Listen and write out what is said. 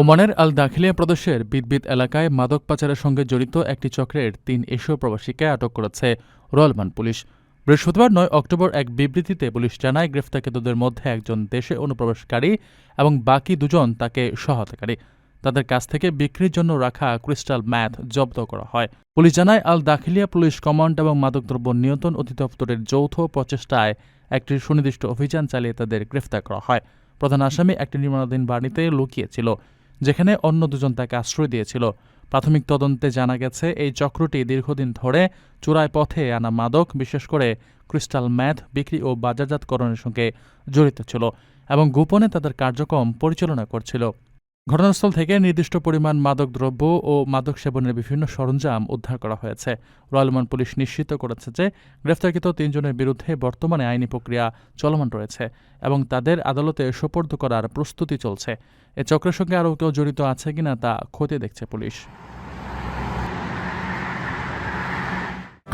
ওমানের আল দাখিলিয়া প্রদেশের বিদবিদ এলাকায় মাদক পাচারের সঙ্গে জড়িত একটি চক্রের তিন এশীয় প্রবাসীকে আটক করেছে রয়্যালমান পুলিশ। বৃহস্পতিবার নয় অক্টোবর এক বিবৃতিতে পুলিশ জানায়, গ্রেফতারকৃতদের মধ্যে একজন দেশে অনুপ্রবেশকারী এবং বাকি দুজন তাকে সহায়তাকারী। তাদের কাছ থেকে বিক্রির জন্য রাখা ক্রিস্টাল ম্যাথ জব্দ করা হয়। পুলিশ জানায় আল দাখিলিয়া পুলিশ কমান্ড এবং মাদকদ্রব্য নিয়ন্ত্রণ অধিদপ্তরের যৌথ প্রচেষ্টায় একটি সুনির্দিষ্ট অভিযান চালিয়ে তাদের গ্রেফতার করা হয়। প্রধান আসামি একটি নির্মাণাধীন বাড়িতে লুকিয়েছিল যেখানে অন্য দুজন তাকে আশ্রয় দিয়েছিল। প্রাথমিক তদন্তে জানা গেছে, এই চক্রটি দীর্ঘদিন ধরে চূড়ায় পথে আনা মাদক, বিশেষ করে ক্রিস্টাল ম্যাথ বিক্রি ও বাজারজাতকরণের সঙ্গে জড়িত ছিল এবং গোপনে তাদের কার্যক্রম পরিচালনা করছিল। ঘটনাস্থল থেকে নির্দিষ্ট পরিমাণ মাদক দ্রব্য ও মাদক সেবনের বিভিন্ন সরঞ্জাম উদ্ধার করা হয়েছে। রয়্যালমান পুলিশ নিশ্চিত করেছে যে গ্রেফতারকৃত তিনজনের বিরুদ্ধে বর্তমানে আইনি প্রক্রিয়া চলমান রয়েছে এবং তাদের আদালতে সোপর্দ করার প্রস্তুতি চলছে। এ চক্রের সঙ্গে আরও কেউ জড়িত আছে কিনা তা খতিয়ে দেখছে পুলিশ।